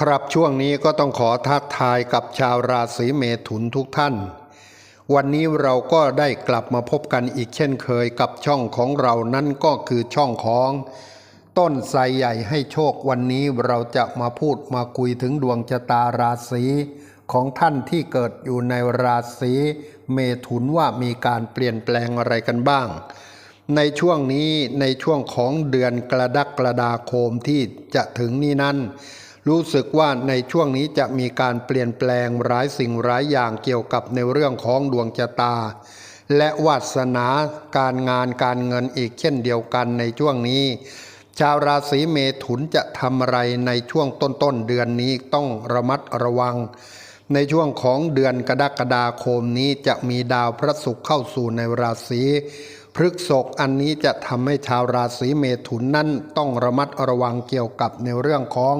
ครับช่วงนี้ก็ต้องขอทักทายกับชาวราศีเมถุนทุกท่าน วันนี้เราก็ได้กลับมาพบกันอีกเช่นเคยกับช่องของเรานั่นก็คือช่องของ ต้นไทรใหญ่ให้โชควันนี้เราจะมาพูดมาคุยถึงดวงชะตาราศีของท่านที่เกิดอยู่ในราศีเมถุนว่ามีการเปลี่ยนแปลงอะไรกันบ้าง ในช่วงนี้ในช่วงของเดือนกระดักกระดาโคมที่จะถึงนี้นั้น รู้สึกว่าในช่วงนี้จะมีการเปลี่ยนแปลงหลายสิ่งหลายอย่างเกี่ยวกับในเรื่องของดวงชะตา และวาสนาการงานการเงินอีกเช่นเดียวกันในช่วงนี้ ชาวราศีเมถุนจะทำอะไรในช่วงต้นๆเดือนนี้ต้องระมัดระวัง ในช่วงของเดือนกรกฎาคมนี้จะมีดาวพระศุกร์เข้าสู่ในราศีพฤกษภอันนี้จะทำให้ชาวราศีเมถุนนั้นต้องระมัดระวังเกี่ยวกับในเรื่องของ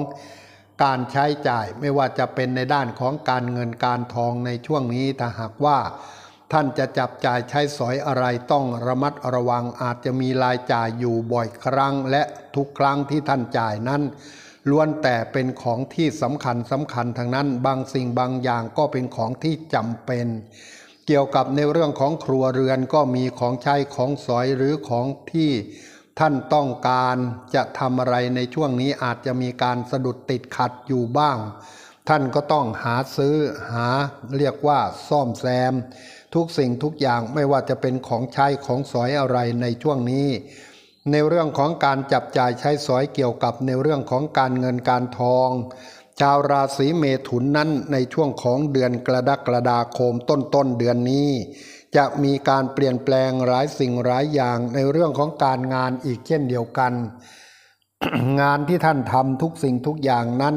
การใช้จ่ายไม่ว่าจะเป็นในด้านของการเงินการทองในช่วงนี้ถ้าหากว่า ท่านจะจับจ่ายใช้สอยอะไรต้องระมัดระวังอาจจะมีรายจ่ายอยู่บ่อยครั้ง และทุกครั้งที่ท่านจ่ายนั้นล้วนแต่เป็นของที่สำคัญสำคัญทางนั้น บางสิ่งบางอย่างก็เป็นของที่จำเป็น เกี่ยวกับในเรื่องของครัวเรือนก็มีของใช้ของสอยหรือของที่ ท่านต้องการจะทำอะไรในช่วงนี้อาจจะมีการสะดุดติดขัดอยู่บ้าง ท่านก็ต้องหาซื้อหาเรียกว่าซ่อมแซม ทุกสิ่งทุกอย่างไม่ว่าจะเป็นของใช้ของสอยอะไรในช่วงนี้ ในเรื่องของการจับจ่ายใช้สอยเกี่ยวกับในเรื่องของการเงินการทอง ชาวราศีเมถุนนั้นในช่วงของเดือนกระดกฎาคมต้นต้นเดือนนี้ จะมีการเปลี่ยนแปลงหลายสิ่งหลายอย่างในเรื่องของการงานอีกเช่นเดียวกัน งานที่ท่านทำทุกสิ่งทุกอย่างนั้น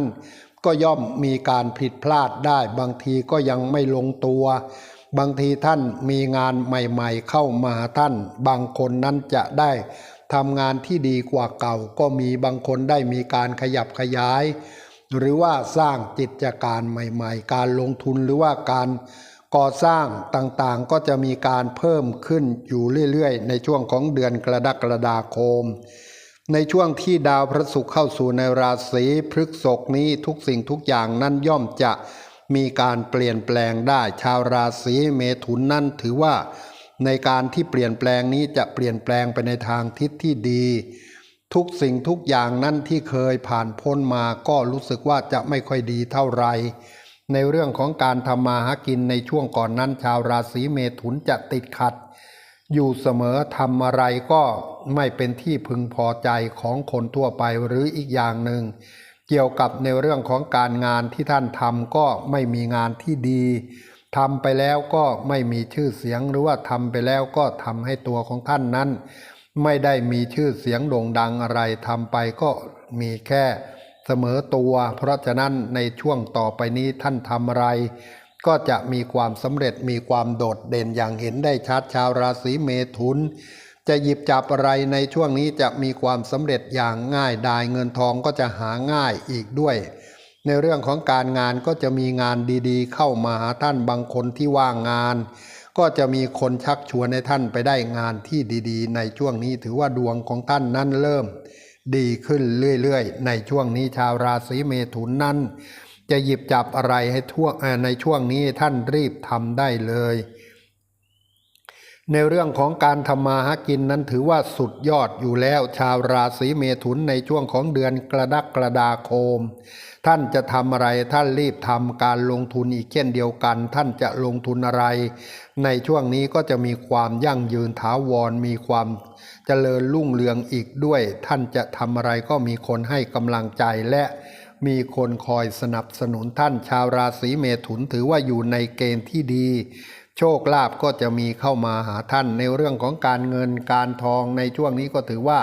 ก็ย่อมมีการผิดพลาดได้ บางทีก็ยังไม่ลงตัว บางทีท่านมีงานใหม่ๆเข้ามาท่าน บางคนนั้นจะได้ทำงานที่ดีกว่าเก่า ก็มีบางคนได้มีการขยับขยาย หรือว่าสร้างกิจการใหม่ ๆ การลงทุนหรือว่าการ ก่อสร้างต่างๆก็จะมีการเพิ่มขึ้นอยู่เรื่อยๆ ในช่วงของเดือนกรกฎาคม ในช่วงที่ดาวพระศุกร์เข้าสู่ในราศีพฤษภนี้ทุกสิ่งทุกอย่างนั้นย่อมจะมีการเปลี่ยนแปลงได้ ชาวราศีเมถุนนั้นถือว่า ในการที่เปลี่ยนแปลงนี้จะเปลี่ยนแปลงไปในทางทิศที่ดี ทุกสิ่งทุกอย่างนั้นที่เคยผ่านพ้นมาก็รู้สึกว่าจะไม่ค่อยดีเท่าไหร่ ในเรื่องของการทำมาหากินในช่วงก่อนนั้น ชาวราศีเมถุนจะติดขัด อยู่เสมอทำอะไรก็ไม่เป็นที่พึงพอใจของคนทั่วไปหรืออีกอย่างหนึ่ง เกี่ยวกับในเรื่องของการงานที่ท่านทำก็ไม่มีงานที่ดีทำไปแล้วก็ไม่มีชื่อเสียงหรือว่าทำไปแล้วก็ทำให้ตัวของท่านนั้น ไม่ได้มีชื่อเสียงโด่งดังอะไรทำไปก็มีแค่ เสมอตัว เพราะฉะนั้นในช่วงต่อไปนี้ท่านทำอะไร ก็จะมีความสำเร็จมีความโดดเด่นอย่างเห็นได้ชัดชาวราศีเมถุน จะหยิบจับอะไรในช่วงนี้จะมีความสำเร็จอย่างง่ายดายเงินทองก็จะหาง่ายอีกด้วย ในเรื่องของการงานก็จะมีงานดีๆ เข้ามาหาท่านบางคนที่ว่างงานก็จะมีคนชักชวนให้ท่านไปได้งานที่ดีๆ ในช่วงนี้ถือว่าดวงของท่านนั้นเริ่ม ดีขึ้นเรื่อยๆ ในช่วงนี้ชาวราศีเมถุนนั้น จะหยิบจับอะไรให้ทั่วในช่วงนี้ท่านรีบทำได้เลย ในเรื่องของการทำมาหากินนั้นถือว่าสุดยอดอยู่แล้ว ชาวราศีเมถุนในช่วงของเดือนกระดักกระดาคม ท่านจะทำอะไรท่านรีบทำการลงทุนอีกเช่นเดียวกัน ท่านจะลงทุนอะไร ในช่วงนี้ก็จะมีความยั่งยืนถาวรมีความเจริญรุ่งเรืองอีกด้วย ท่านจะทำอะไรก็มีคนให้กำลังใจและมีคนคอยสนับสนุนท่านชาวราศีเมถุนถือว่าอยู่ในเกณฑ์ที่ดี โชคลาภก็จะมีเข้ามาหาท่านในเรื่องของการเงินการทองในช่วงนี้ก็ถือว่า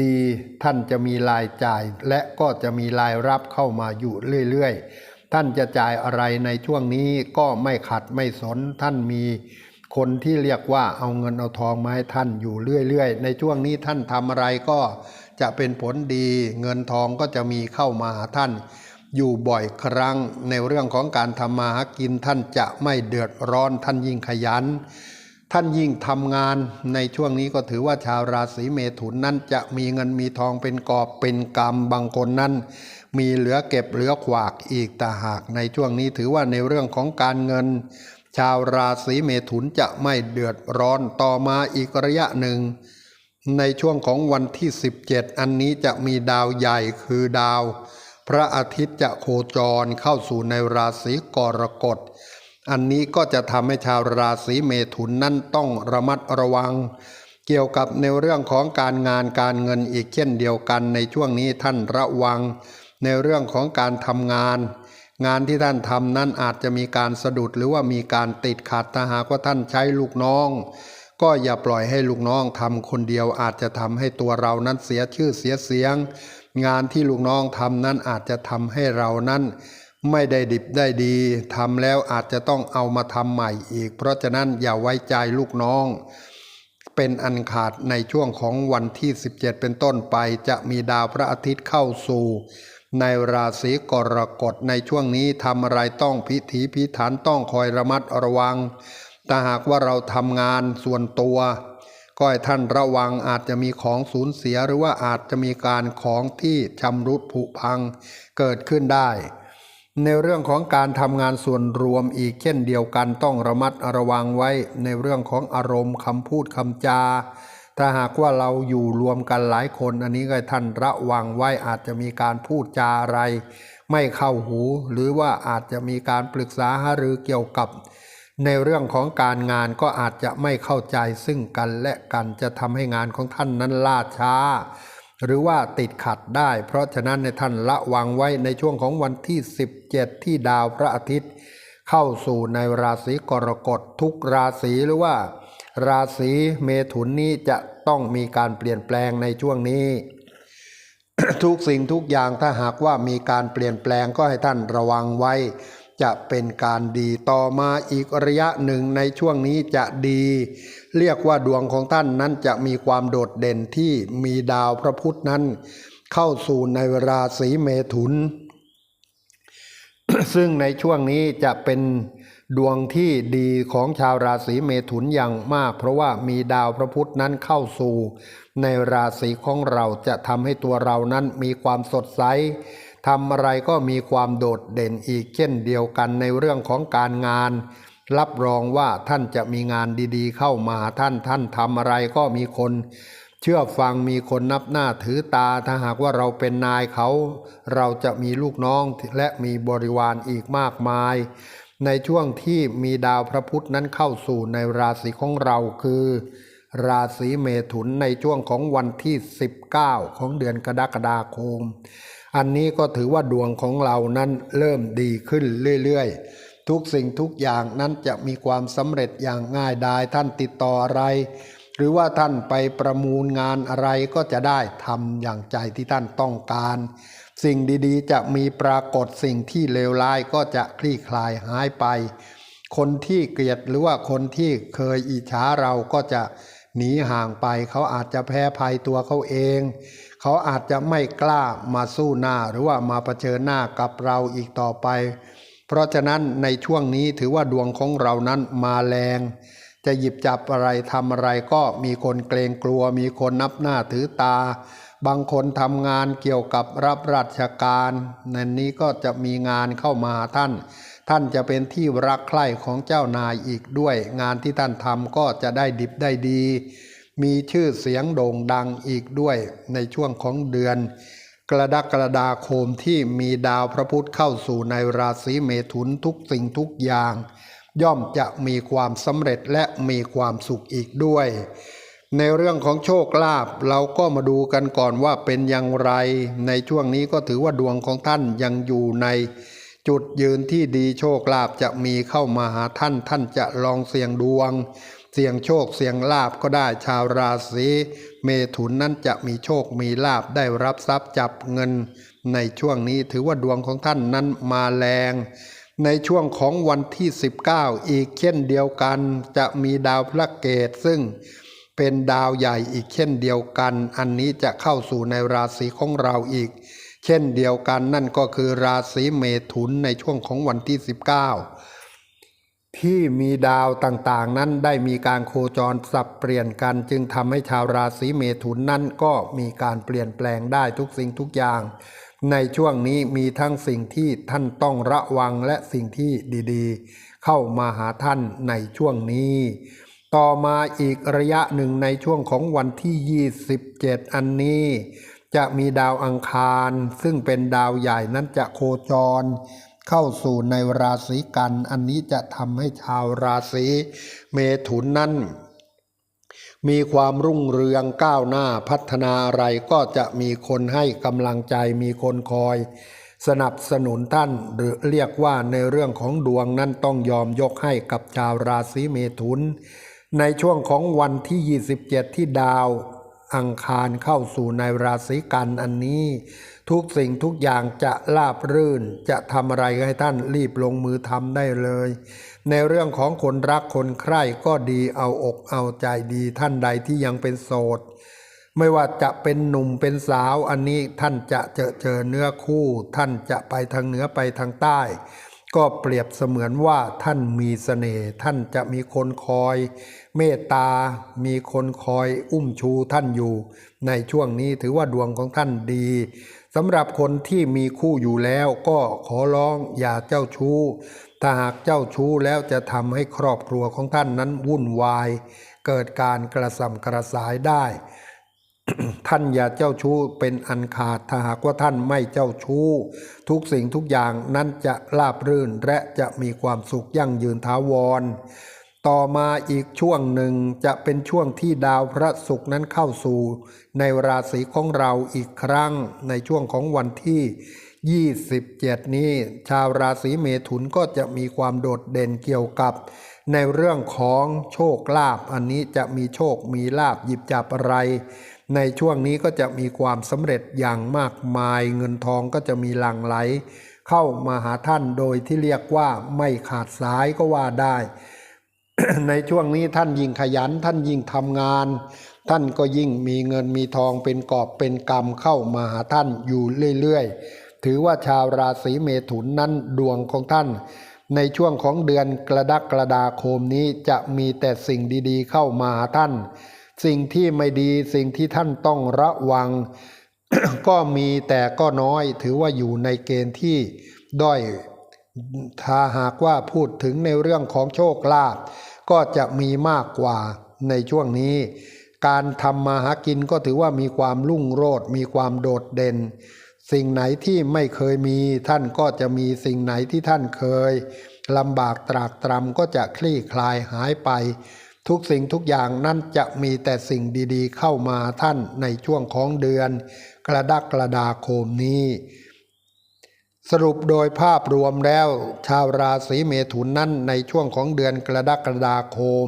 ดีท่านจะมีรายจ่าย และก็จะมีรายรับเข้ามาอยู่เรื่อยๆ ท่านจะจ่ายอะไรในช่วงนี้ก็ไม่ขัดไม่สนท่านมีคนที่เรียกว่าเอาเงินเอาทองมาให้ท่านอยู่เรื่อยๆ ในช่วงนี้ท่านทำอะไรก็จะเป็นผลดี เงินทองก็จะมีเข้ามาหาท่าน อยู่บ่อยครั้งในเรื่องของการทำมาหากินท่านจะไม่เดือดร้อนท่านยิ่งขยัน ท่านยิ่งทำงานในช่วงนี้ก็ถือว่าชาวราศีเมถุนนั้นจะมีเงินมีทองเป็นกอบเป็นกำบางคนนั้น มีเหลือเก็บเหลือขวากอีกแต่หากในช่วงนี้ถือว่าในเรื่องของการเงิน ชาวราศีเมถุนจะไม่เดือดร้อนต่อมาอีกระยะหนึ่งในช่วงของวันที่ 17 อันนี้จะมีดาวใหญ่คือดาว พระอาทิตย์จะโคจรเข้าสู่ในราศีกรกฎ อันนี้ก็จะทำให้ชาวราศีเมถุนนั้นต้องระมัดระวัง เกี่ยวกับในเรื่องของการงานการเงินอีกเช่นเดียวกันในช่วงนี้ท่านระวัง ในเรื่องของการทำงาน งานที่ท่านทำนั้นอาจจะมีการสะดุดหรือว่ามีการติดขัดถ้าหากว่าท่านใช้ลูกน้องก็อย่าปล่อยให้ลูกน้องทำคนเดียวอาจจะทำให้ตัวเรานั้นเสียชื่อเสียเสียง งานที่ลูกน้องทำนั้นอาจจะทำให้เรานั้นไม่ได้ดิบได้ดีทำแล้วอาจจะต้องเอามาทำใหม่อีก เพราะฉะนั้นอย่าไว้ใจลูกน้อง เป็นอันขาดในช่วงของวันที่ 17 เป็นต้นไป จะมีดาวพระอาทิตย์เข้าสู่ ในราศีกรกฎในช่วงนี้ทำอะไรต้องพิถีพิถันต้องคอยระมัดระวังแต่หากว่าเราทำงานส่วนตัว ก็ให้ท่านระวังอาจจะมีของสูญเสียหรือว่าอาจจะมีการของที่ชำรุดผุพังเกิดขึ้นได้ ในเรื่องของการทำงานส่วนรวมอีกเช่นเดียวกันต้องระมัดระวังไว้ในเรื่องของอารมณ์คำพูดคำจา ถ้าหากว่าเราอยู่รวมกันหลายคน อันนี้ก็ท่านระวังไว้อาจจะมีการพูดจาอะไร ไม่เข้าหู หรือว่าอาจจะมีการปรึกษาหารือเกี่ยวกับ ในเรื่องของการงานก็อาจจะไม่เข้าใจซึ่งกันและกันจะทำให้งานของท่านนั้นล่าช้า หรือว่าติดขัดได้ เพราะฉะนั้นในท่านระวังไว้ในช่วงของวันที่ 17 ที่ดาวพระอาทิตย์ เข้าสู่ในราศีกรกฎทุกราศีหรือว่า ราศีเมถุนนี้จะต้องมีการเปลี่ยนแปลงในช่วงนี้ ทุกสิ่งทุกอย่างถ้าหากว่ามีการเปลี่ยนแปลงก็ให้ท่านระวังไว้ จะเป็นการดีต่อมาอีกระยะหนึ่งในช่วงนี้จะดี เรียกว่าดวงของท่านนั้นจะมีความโดดเด่นที่มีดาวพระพุธนั้น เข้าสู่ในราศีเมถุน ซึ่งในช่วงนี้จะเป็นดวงที่ดีของชาวราศีเมถุนอย่างมาก เพราะว่ามีดาวพระพุธนั้นเข้าสู่ ในราศีของเราจะทำให้ตัวเรานั้นมีความสดใส ทำอะไรก็มีความโดดเด่นอีกเช่นเดียวกันในเรื่องของการงาน รับรองว่าท่านจะมีงานดีๆ เข้ามาท่านท่านทำอะไรก็มีคน เชื่อฟังมีคนนับหน้าถือตาถ้าหากว่าเราเป็นนายเขา เราจะมีลูกน้องและมีบริวารอีกมากมาย ในช่วงที่มีดาวพระพุธนั้นเข้าสู่ในราศีของเราคือราศีเมถุนในช่วงของวันที่ 19 ของเดือนกรกฎาคม อันนี้ก็ถือว่าดวงของเรานั้นเริ่มดีขึ้นเรื่อยๆ ทุกสิ่งทุกอย่างนั้นจะมีความสำเร็จอย่างง่ายดายท่านติดต่ออะไร หรือว่าท่านไปประมูลงานอะไรก็จะได้ทำอย่างใจที่ท่านต้องการ สิ่งดีๆ จะมีปรากฏสิ่งที่เลวร้ายก็จะคลี่คลายหายไป คนที่เกลียดหรือว่าคนที่เคยอิจฉาเราก็จะหนีห่างไปเขาอาจจะแพ้ภัยตัวเขาเอง เขาอาจจะไม่กล้ามาสู้หน้าหรือว่ามาเผชิญหน้ากับเราอีกต่อไป เพราะฉะนั้นในช่วงนี้ถือว่าดวงของเรานั้นมาแรง จะหยิบจับอะไรทำอะไรก็มีคนเกรงกลัว มีคนนับหน้าถือตา บางคนทำงานเกี่ยวกับรับราชการในนี้ก็จะมีงานเข้ามาท่าน ท่านจะเป็นที่รักใคร่ของเจ้านายอีกด้วย งานที่ท่านทำก็จะได้ดิบได้ดี มีชื่อเสียงโด่งดังอีกด้วยในช่วงของเดือน กระดักกระดาโคมที่มีดาวพระพุธเข้าสู่ในราศีเมถุนทุกสิ่งทุกอย่าง ย่อมจะมีความสำเร็จและมีความสุขอีกด้วย ในเรื่องของโชคลาภเราก็มาดูกันก่อนว่าเป็นอย่างไร ในช่วงนี้ก็ถือว่าดวงของท่านยังอยู่ในจุดยืนที่ดีโชคลาภจะมีเข้ามาหาท่านท่านจะลองเสี่ยงดวง เสี่ยงโชคเสี่ยงลาบก็ได้ชาวราศีเมถุนนั้นจะมีโชคมีลาบได้รับทรัพย์จับเงิน ในช่วงนี้ถือว่าดวงของท่านนั้นมาแรง ในช่วงของวันที่ 19 อีกเช่นเดียวกัน จะมีดาวพระเกตซึ่งเป็นดาวใหญ่อีกเช่นเดียวกัน อันนี้จะเข้าสู่ในราศีของเราอีก เช่นเดียวกันนั่นก็คือราศีเมถุนในช่วงของวันที่ 19 ที่มีดาวต่างๆ นั้นได้มีการโคจรสับเปลี่ยนกัน จึงทำให้ชาวราศีเมถุนนั้นก็มีการเปลี่ยนแปลงได้ทุกสิ่งทุกอย่าง ในช่วงนี้มีทั้งสิ่งที่ท่านต้องระวังและสิ่งที่ดีๆ เข้ามาหาท่านในช่วงนี้ ต่อมาอีกระยะหนึ่งในช่วงของวันที่ 27 อันนี้ จะมีดาวอังคาร ซึ่งเป็นดาวใหญ่นั้นจะโคจร เข้าสู่ในราศีกัน อันนี้จะทำให้ชาวราศีเมถุนนั้น มีความรุ่งเรืองก้าวหน้าพัฒนาอะไรก็จะมีคนให้กำลังใจมีคนคอย สนับสนุนท่านหรือเรียกว่าในเรื่องของดวงนั้นต้องยอมยกให้กับชาวราศีเมถุน ในช่วงของวันที่ 27 ที่ดาว อังคารเข้าสู่ในราศีกันอันนี้ ทุกสิ่งทุกอย่างจะราบรื่น จะทำอะไรให้ท่านรีบลงมือทำได้เลย ในเรื่องของคนรักคนใคร่ก็ดีเอาอกเอาใจดีท่านใดที่ยังเป็นโสดไม่ว่าจะเป็นหนุ่มเป็นสาวอันนี้ท่านจะเจอเจอเนื้อคู่ ท่านจะไปทางเหนือไปทางใต้ ก็เปรียบเสมือนว่าท่านมีเสน่ห์ท่านจะมีคนคอยเมตตา มีคนคอยอุ้มชูท่านอยู่ ในช่วงนี้ถือว่าดวงของท่านดีสำหรับคนที่มีคู่อยู่แล้วก็ขอร้องอย่าเจ้าชู้ ถ้าหากเจ้าชู้แล้วจะทำให้ครอบครัวของท่านนั้นวุ่นวาย เกิดการกระสัมกระสายได้ ท่านอย่าเจ้าชู้เป็นอันขาดถ้าหากว่าท่านไม่เจ้าชู้ ทุกสิ่งทุกอย่างนั้นจะราบรื่นและจะมีความสุขยั่งยืนถาวร ต่อมาอีกช่วงหนึ่งจะเป็นช่วงที่ดาวพระศุกร์นั้นเข้าสู่ ในราศีของเราอีกครั้งในช่วงของวันที่ 27 นี้ ชาวราศีเมถุนก็จะมีความโดดเด่นเกี่ยวกับในเรื่องของโชคลาภอันนี้จะมีโชคมีลาภหยิบจับอะไร ในช่วงนี้ก็จะมีความสำเร็จอย่างมากมาย เงินทองก็จะมีหลั่งไหล เข้ามาหาท่านโดยที่เรียกว่าไม่ขาดสายก็ว่าได้ ในช่วงนี้ท่านยิ่งขยันท่านยิ่งทำงาน ท่านก็ยิ่งมีเงินมีทองเป็นกอบเป็นกำเข้ามาหาท่านอยู่เรื่อยๆ ถือว่าชาวราศีเมถุนนั้นดวงของท่านในช่วงของเดือนกระดักกระดาคมนี้จะมีแต่สิ่งดีๆ เข้ามาหาท่าน สิ่งที่ไม่ดีสิ่งที่ท่านต้องระวัง ก็มีแต่ก็น้อยถือว่าอยู่ในเกณฑ์ที่ด้อยถ้าหากว่าพูดถึงในเรื่องของโชคลาภก็จะมีมากกว่าในช่วงนี้ การทำมาหากินก็ถือว่ามีความรุ่งโรจน์มีความโดดเด่น สิ่งไหนที่ไม่เคยมีท่านก็จะมีสิ่งไหนที่ท่านเคยลำบากตรากตรำก็จะคลี่คลายหายไป ทุกสิ่งทุกอย่างนั้นจะมีแต่สิ่งดีๆ เข้ามาท่านในช่วงของเดือน กระดักกระดาโคมนี้ สรุปโดยภาพรวมแล้ว ชาวราศีเมถุนนั้นในช่วงของเดือนกรดกฎาคม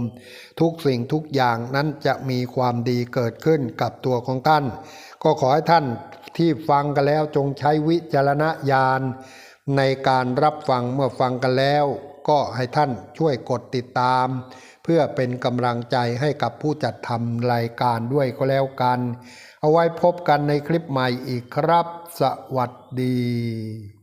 ทุกสิ่งทุกอย่างนั้นจะมีความดีเกิดขึ้นกับตัวของท่าน ก็ขอให้ท่านที่ฟังกันแล้วจงใช้วิจารณญาณ ในการรับฟังเมื่อฟังกันแล้ว ก็ให้ท่านช่วยกดติดตาม เพื่อเป็นกำลังใจให้กับผู้จัดทำรายการด้วยก็แล้วกัน เอาไว้พบกันในคลิปใหม่อีกครับ สวัสดี